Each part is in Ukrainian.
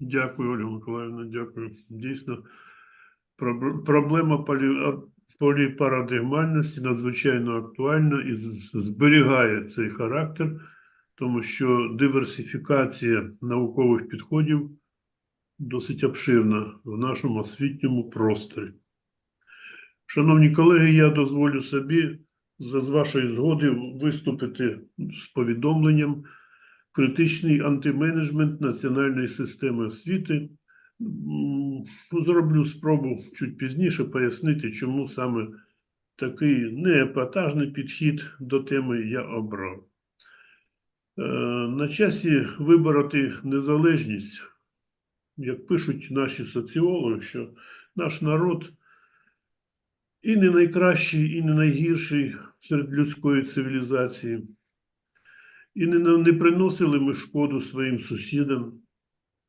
Дякую, Ольга Миколаївна, дякую. Дійсно, проблема полі- поліпарадигмальності надзвичайно актуальна і зберігає цей характер, тому що диверсифікація наукових підходів досить обширна в нашому освітньому просторі. Шановні колеги, я дозволю собі за вашої згоди виступити з повідомленням критичний антименеджмент національної системи освіти. Зроблю спробу чуть пізніше пояснити, чому саме такий неепатажний підхід до теми я обрав. Е, На часі вибороти незалежність, як пишуть наші соціологи, що наш народ і не найкращий, і не найгірший серед людської цивілізації. І не, не приносили ми шкоду своїм сусідам.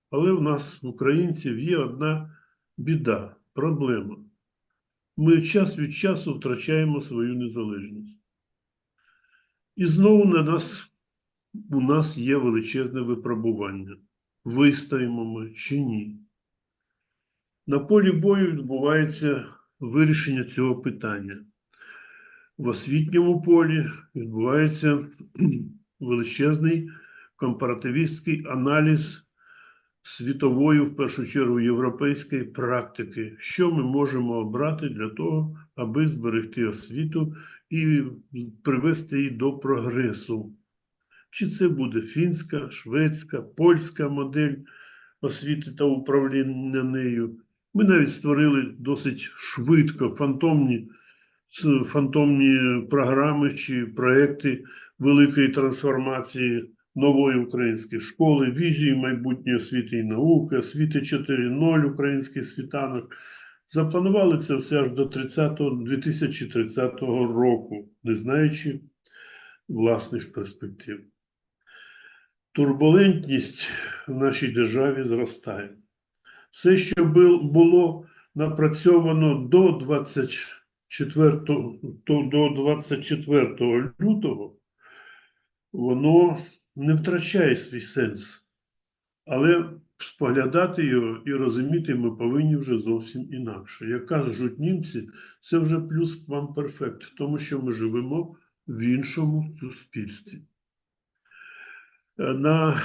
Але в нас, в українців, є одна біда, проблема. Ми час від часу втрачаємо свою незалежність. І знову на нас, у нас є величезне випробування. Вистоїмо ми чи ні. На полі бою відбувається вирішення цього питання. В освітньому полі відбувається величезний компаративістський аналіз світової, в першу чергу, європейської практики, що ми можемо обрати для того, аби зберегти освіту і привести її до прогресу. Чи це буде фінська, шведська, польська модель освіти та управління нею. Ми навіть створили досить швидко фантомні, фантомні програми чи проекти великої трансформації нової української школи, візії майбутньої освіти і науки, освіти 4.0, український світанок. Запланували це все аж до 30, 2030 року, не знаючи власних перспектив. Турбулентність в нашій державі зростає. Все, що було напрацьовано до 24, то- до 24 лютого, воно не втрачає свій сенс. Але споглядати його і розуміти ми повинні вже зовсім інакше. Як кажуть німці, це вже плюс вам перфект, тому що ми живемо в іншому суспільстві. На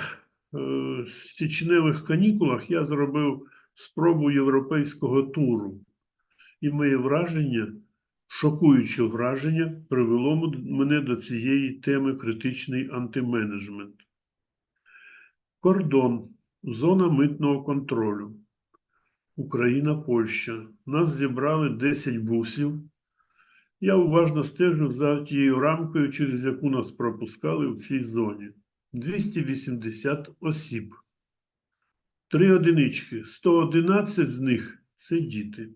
е, січневих канікулах я зробив спробу європейського туру. І моє враження, шокуюче враження, привело мене до цієї теми критичний антименеджмент. Кордон, зона митного контролю. Україна, Польща. Нас зібрали 10 бусів. Я уважно стежив за тією рамкою, через яку нас пропускали в цій зоні. 280 осіб. Три одинички. 111 з них це діти.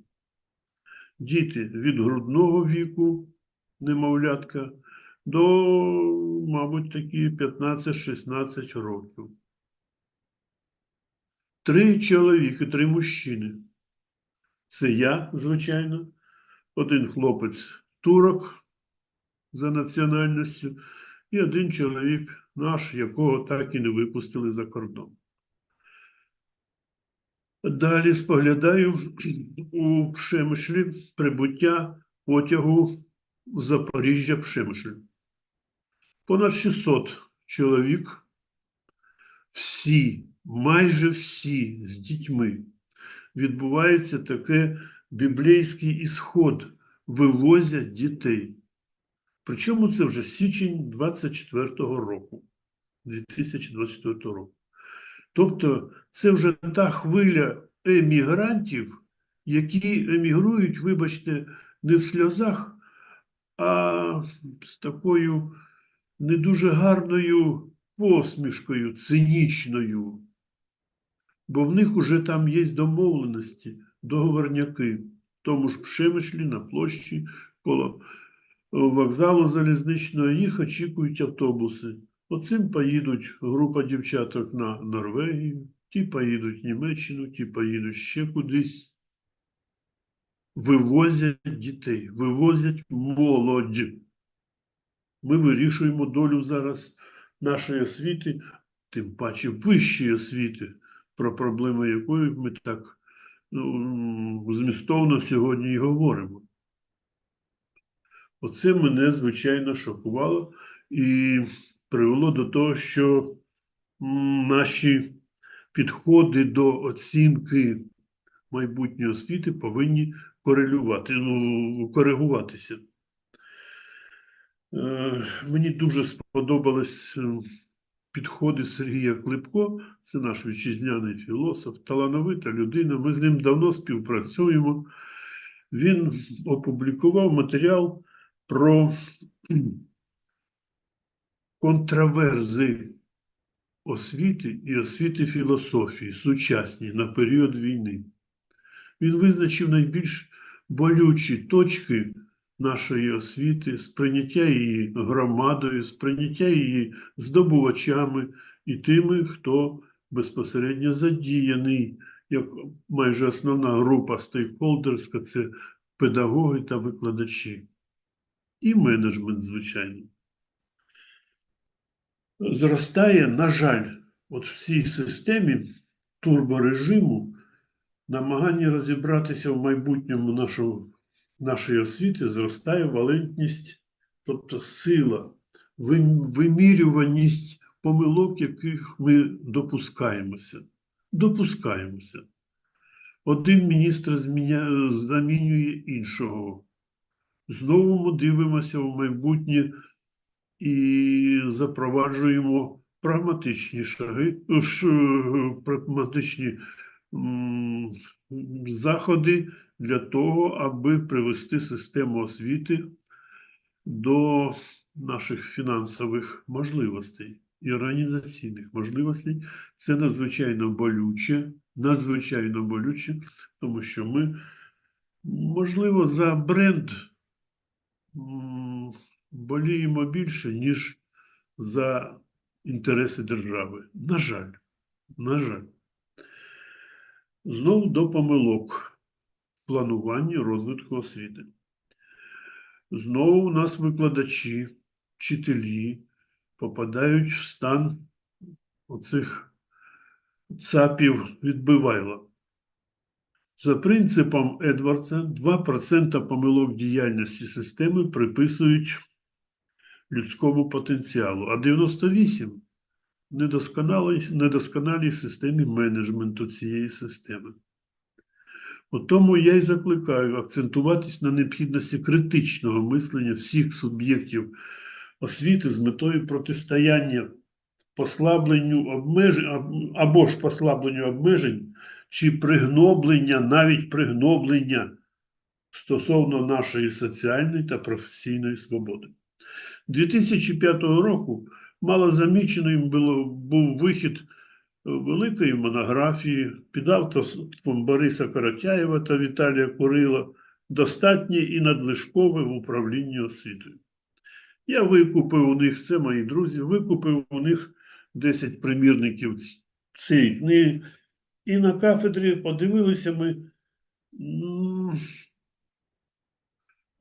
Діти від грудного віку, немовлятка, до, мабуть, такі 15-16 років. Три чоловіки, три мужчини. Це я, звичайно, один хлопець турок за національністю і один чоловік наш, якого так і не випустили за кордон. Далі споглядаю у Пшемишлі прибуття потягу Запоріжжя Пшемишль. Понад 600 чоловік, всі, майже всі з дітьми. Відбувається таке біблійський ісход, вивозять дітей. Причому це вже січень 24-го року, 2024 року. Тобто це вже та хвиля емігрантів, які емігрують, вибачте, не в сльозах, а з такою не дуже гарною посмішкою, цинічною. Бо в них уже там є домовленості, договорняки. В тому ж Пшемишлі на площі коло вокзалу залізничного їх очікують автобуси. Оцим поїдуть група дівчаток на Норвегію, ті поїдуть в Німеччину, ті поїдуть ще кудись. Вивозять дітей, вивозять молодь. Ми вирішуємо долю зараз нашої освіти, тим паче вищої освіти, про проблеми якої ми так ну, змістовно сьогодні і говоримо. Оце мене, звичайно, шокувало і привело до того, що наші підходи до оцінки майбутньої освіти повинні корелювати, ну, коригуватися. Е, Мені дуже сподобались е, підходи Сергія Клипко, це наш вітчизняний філософ, талановита людина. Ми з ним давно співпрацюємо. Він опублікував матеріал про контраверзи освіти і освіти філософії сучасні на період війни. Він визначив найбільш болючі точки нашої освіти, сприйняття її громадою, сприйняття її здобувачами і тими, хто безпосередньо задіяний, як майже основна група стейкхолдерська це педагоги та викладачі. І менеджмент, звичайно. Зростає, на жаль, от в цій системі турборежиму намагання розібратися в майбутньому нашого, нашої освіти зростає валентність, тобто сила, вимірюваність помилок, яких ми допускаємося. Допускаємося. Один міністр замінює іншого. Знову ми дивимося в майбутнє і запроваджуємо прагматичні шаги, прагматичні заходи для того, аби привести систему освіти до наших фінансових можливостей і організаційних можливостей. Це надзвичайно болюче, надзвичайно болюче, тому що ми, можливо, за бренд боліємо більше, ніж за інтереси держави. На жаль, на жаль. Знову до помилок в плануванні розвитку освіти. Знову у нас викладачі, вчителі попадають в стан оцих цапів відбивайла. За принципом Едвардса 2% помилок діяльності системи приписують людському потенціалу, а 98% недосконалій, недосконалій системі менеджменту цієї системи. От тому я й закликаю акцентуватись на необхідності критичного мислення всіх суб'єктів освіти з метою протистояння послабленню обмежень або ж послабленню обмежень чи пригноблення, навіть пригноблення стосовно нашої соціальної та професійної свободи. 2005 року малозаміченим був вихід великої монографії під авторством Бориса Каратяєва та Віталія Курила «Достатнє і надлишкове в управлінні освітою». Я викупив у них, це мої друзі, викупив у них 10 примірників цієї книги, і на кафедрі подивилися ми.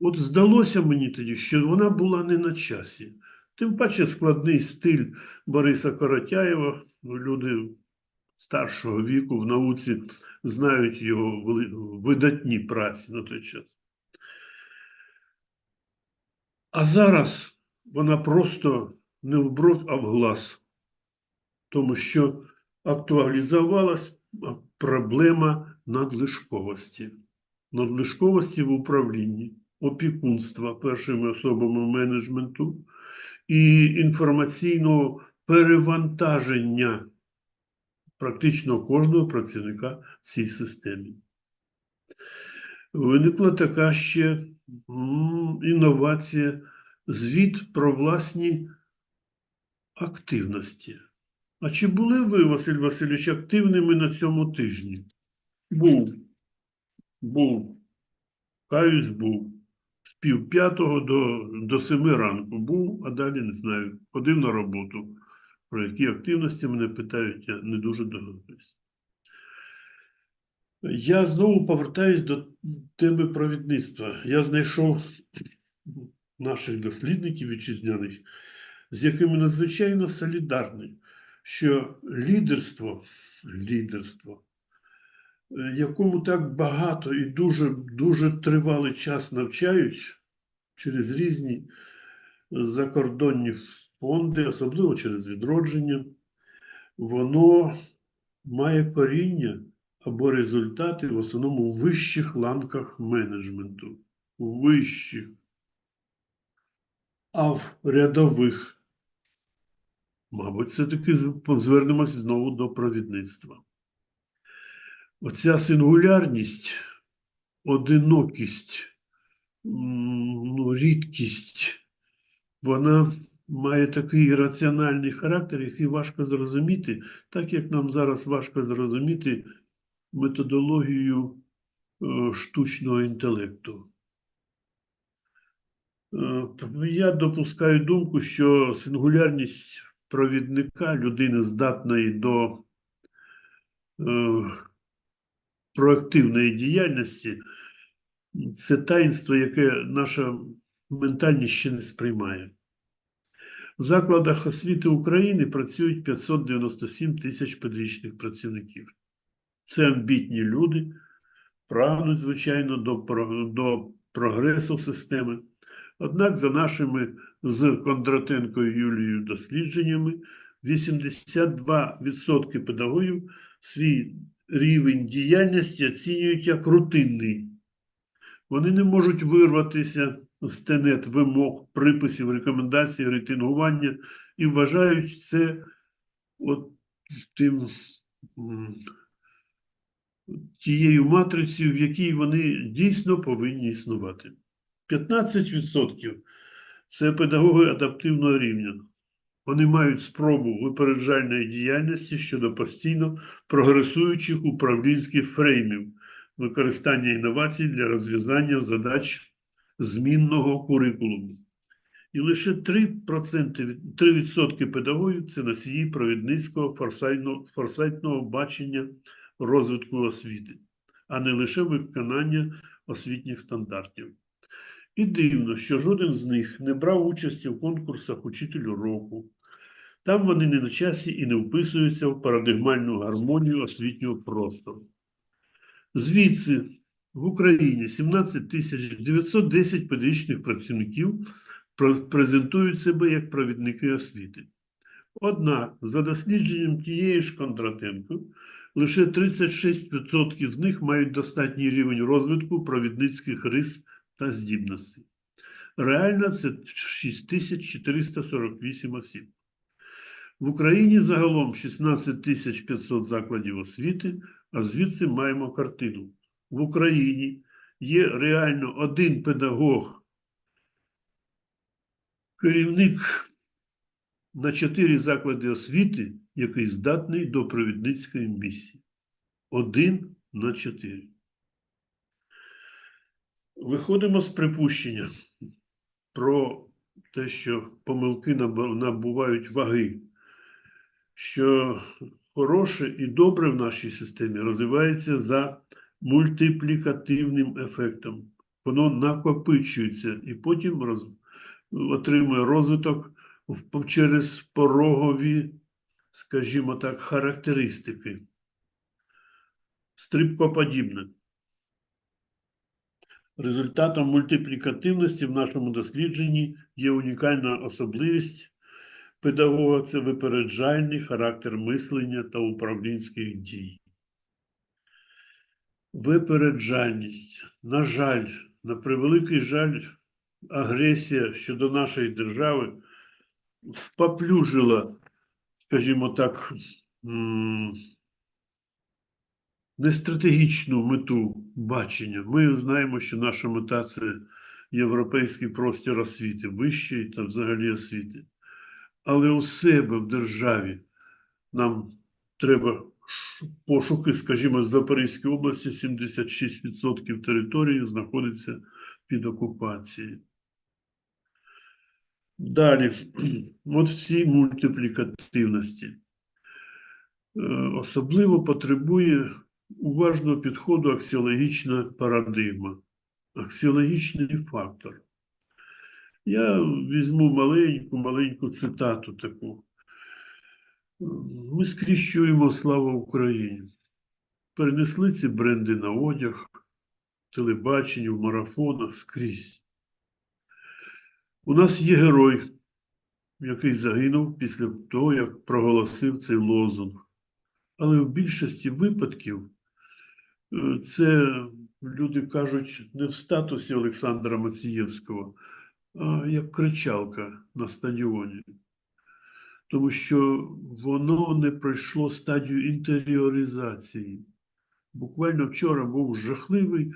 От здалося мені тоді, що вона була не на часі. Тим паче складний стиль Бориса Коротяєва. Люди старшого віку в науці знають його видатні праці на той час. А зараз вона просто не в бров, а в глаз, тому що актуалізувалась проблема надлишковості. Надлишковості в управлінні, опікунства першими особами менеджменту і інформаційного перевантаження практично кожного працівника в цій системі. Виникла така ще інновація, звіт про власні активності. А чи були ви, Василь Васильович, активними на цьому тижні? Був. Був. Каюсь був. Пів п'ятого до, до семи ранку був, а далі не знаю. Ходив на роботу. Про які активності мене питають, я не дуже догадуюсь. Я знову повертаюсь до теми провідництва. Я знайшов наших дослідників вітчизняних, з якими надзвичайно солідарний, що лідерство лідерство, е, якому так багато і дуже, дуже тривалий час навчають через різні е, закордонні фонди, особливо через відродження, воно має коріння або результати в основному в вищих ланках менеджменту, вищих, а в рядових. Мабуть, все-таки з- звернемось знову до провідництва. Оця сингулярність, одинокість, ну, рідкість, вона має такий раціональний характер, який важко зрозуміти, так як нам зараз важко зрозуміти методологію е, штучного інтелекту. Е, Я допускаю думку, що сингулярність провідника людини здатної до е, проактивної діяльності це таїнство, яке наша ментальність ще не сприймає. В закладах освіти України працюють 597 тисяч педагогічних працівників. Це амбітні люди, прагнуть, звичайно, до, до прогресу системи. Однак, за нашими з Кондратенкою Юлією дослідженнями, 82% педагогів свій рівень діяльності оцінюють як рутинний. Вони не можуть вирватися з тенет вимог, приписів, рекомендацій, рейтингування і вважають це от тим, тією матрицею, в якій вони дійсно повинні існувати. 15% це педагоги адаптивного рівня. Вони мають спробу випереджальної діяльності щодо постійно прогресуючих управлінських фреймів, використання інновацій для розв'язання задач змінного курикулуму. І лише 3%, 3% педагогів це носії провідницького форсайтного, форсайтного бачення розвитку освіти, а не лише виконання освітніх стандартів. І дивно, що жоден з них не брав участі в конкурсах учителю року. Там вони не на часі і не вписуються в парадигмальну гармонію освітнього простору. Звідси в Україні 17 тисяч 910 педагогічних працівників презентують себе як провідники освіти. Однак, за дослідженням тієї ж Кондратенко, лише 36% з них мають достатній рівень розвитку провідницьких рис та здібностей. Реально це 6448 осіб. В Україні загалом 16 тисяч 500 закладів освіти, а звідси маємо картину. В Україні є реально один педагог, керівник на чотири заклади освіти, який здатний до провідницької місії. Один на чотири. Виходимо з припущення про те, що помилки набувають ваги, що хороше і добре в нашій системі розвивається за мультиплікативним ефектом. Воно накопичується і потім роз... отримує розвиток в- через порогові, скажімо так, характеристики. Стрибкоподібне. Результатом мультиплікативності в нашому дослідженні є унікальна особливість педагога це випереджальний характер мислення та управлінських дій. Випереджальність. На жаль, на превеликий жаль, агресія щодо нашої держави споплюжила, скажімо так, нестратегічну мету бачення. Ми знаємо, що наша мета це європейський простір освіти, вищої та взагалі освіти. Але у себе в державі нам треба пошуки, скажімо, в Запорізькій області 76% території знаходиться під окупацією. Далі, от всі мультиплікативності. Е, Особливо потребує уважного підходу аксіологічна парадигма, аксіологічний фактор. Я візьму маленьку, маленьку цитату таку. Ми скріщуємо слава Україні. Перенесли ці бренди на одяг, телебаченні, в марафонах скрізь. У нас є герой, який загинув після того, як проголосив цей лозунг. Але в більшості випадків е, це люди кажуть не в статусі Олександра Мацієвського, як кричалка на стадіоні. Тому що воно не пройшло стадію інтеріоризації. Буквально вчора був жахливий,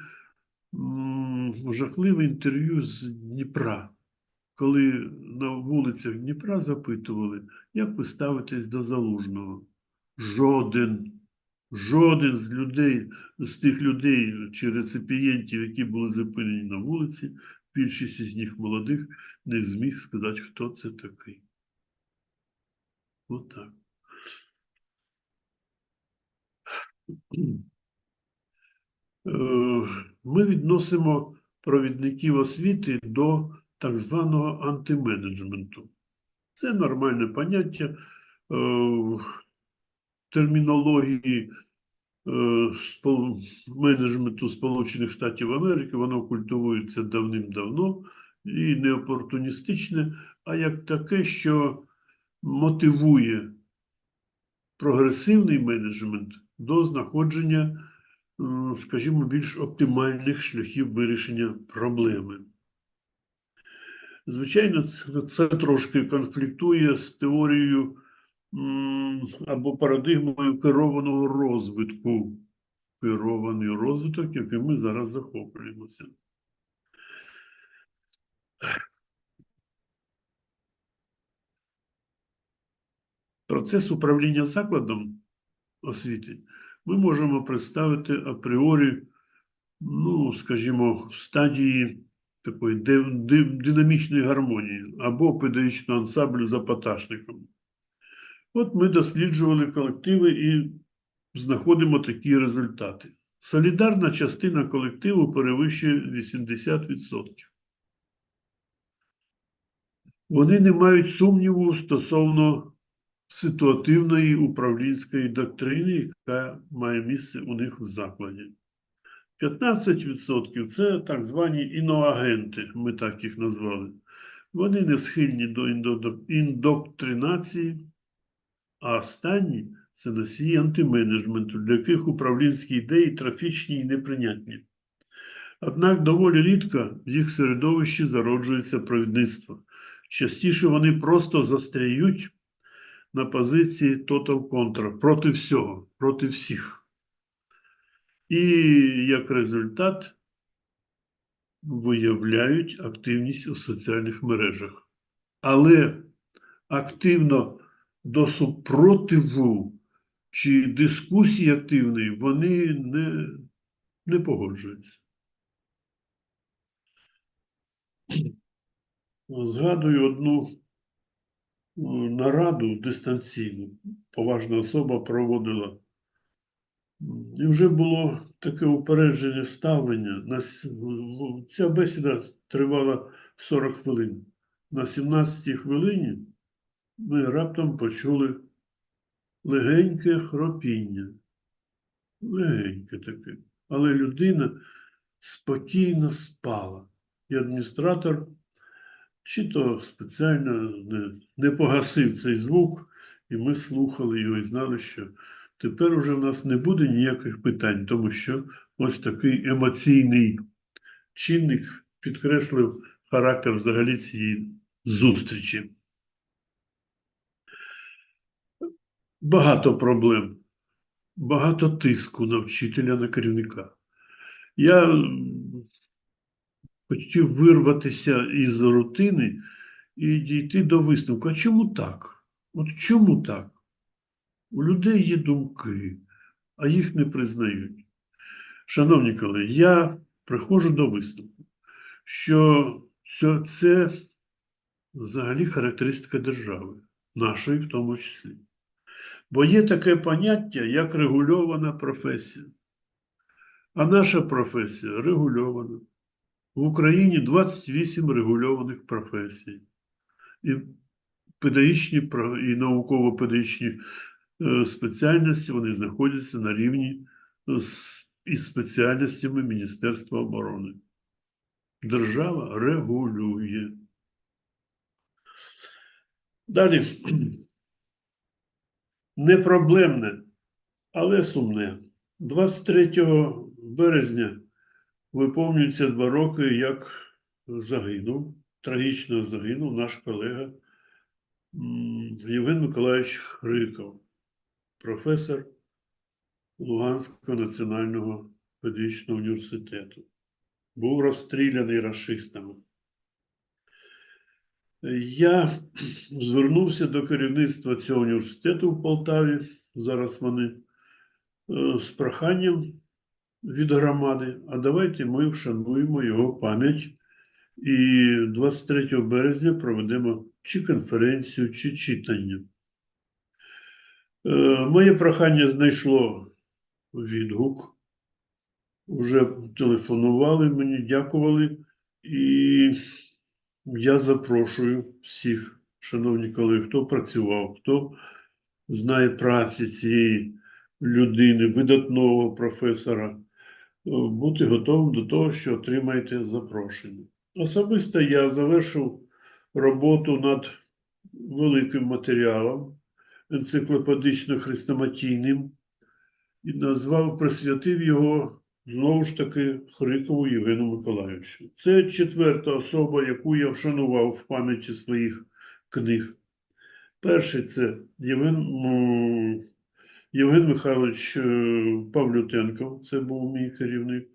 жахливе інтерв'ю з Дніпра, коли на вулицях Дніпра запитували, як ви ставитесь до залужного. Жоден, жоден з людей, з тих людей чи реципієнтів, які були зупинені на вулиці, більшість із них молодих, не зміг сказати, хто це такий. Отак. Е, Ми відносимо провідників освіти до так званого антименеджменту. Це нормальне поняття е, термінології менеджменту Сполучених Штатів Америки. Воно культивується давним-давно і не опортуністичне, а як таке, що мотивує прогресивний менеджмент до знаходження, скажімо, більш оптимальних шляхів вирішення проблеми. Звичайно, це, трошки конфліктує з теорією або парадигмою керованого розвитку, керований розвиток, яким ми зараз захоплюємося. Процес управління закладом освіти ми можемо представити апріорі, ну, скажімо, в стадії такої динамічної гармонії або педагогічного ансамблю за поташником. От ми досліджували колективи і знаходимо такі результати. Солідарна частина колективу перевищує 80%. Вони не мають сумніву стосовно ситуативної управлінської доктрини, яка має місце у них в закладі. 15% це так звані іноагенти, ми так їх назвали. Вони не схильні до індоктринації, а останні це носії антименеджменту, для яких управлінські ідеї трафічні і неприйнятні. Однак доволі рідко в їх середовищі зароджується провідництво. Частіше вони просто застряють на позиції total контра проти всього, проти всіх. І як результат виявляють активність у соціальних мережах. Але активно до супротиву чи дискусії активної вони не, не погоджуються. Згадую одну е, нараду дистанційну. Поважна особа проводила. І вже було таке упереджене ставлення. Ця бесіда тривала 40 хвилин. На 17 хвилині ми раптом почули легеньке хропіння. Легеньке таке. Але людина спокійно спала. І адміністратор чи то спеціально не, не погасив цей звук, і ми слухали його і знали, що тепер уже в нас не буде ніяких питань, тому що ось такий емоційний чинник підкреслив характер взагалі цієї зустрічі. Багато проблем, багато тиску на вчителя, на керівника. Я хотів вирватися із рутини і дійти до висновку. А чому так? От чому так? У людей є думки, а їх не признають. Шановні колеги, я приходжу до висновку, що це, взагалі характеристика держави, нашої в тому числі. Бо є таке поняття, як регульована професія. А наша професія регульована. В Україні 28 регульованих професій. І педагогічні і науково-педагогічні е, спеціальності вони знаходяться на рівні з із спеціальностями Міністерства оборони. Держава регулює. Далі. Непроблемне, але сумне. 23 березня виповнюється два роки, як загинув, трагічно загинув наш колега Євген Миколаївич Хриков, професор Луганського національного педагогічного університету. Був розстріляний расистами. Я звернувся до керівництва цього університету в Полтаві, зараз вони, е, з проханням від громади, а давайте ми вшануємо його пам'ять і 23 березня проведемо чи конференцію, чи читання. Е, Моє прохання знайшло відгук. Уже телефонували мені, дякували. І я запрошую всіх, шановні колеги, хто працював, хто знає праці цієї людини, видатного професора, е, бути готовим до того, що отримаєте запрошення. Особисто я завершив роботу над великим матеріалом енциклопедично-хрестоматійним і назвав, присвятив його знову ж таки Хрикову Євгену Миколайовичу. Це четверта особа, яку я вшанував в пам'яті своїх книг. Перший це Євген, Євген Михайлович е, Павлютенко, це був мій керівник.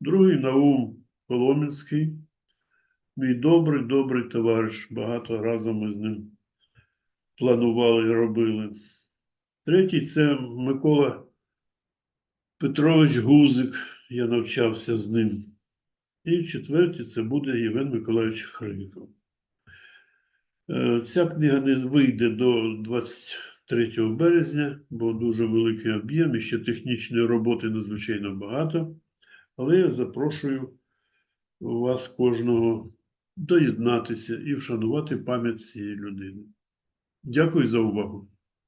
Другий Наум Коломінський, мій добрий, добрий товариш. Багато разом ми з ним планували і робили. Третій це Микола Петрович Гузик, я навчався з ним. І четвертий це буде Євген Миколаївич Хриков. Е, Ця книга не вийде до 23 березня, бо дуже великий об'єм і ще технічної роботи надзвичайно багато. Але я запрошую вас кожного доєднатися і вшанувати пам'ять цієї людини. Дякую за увагу.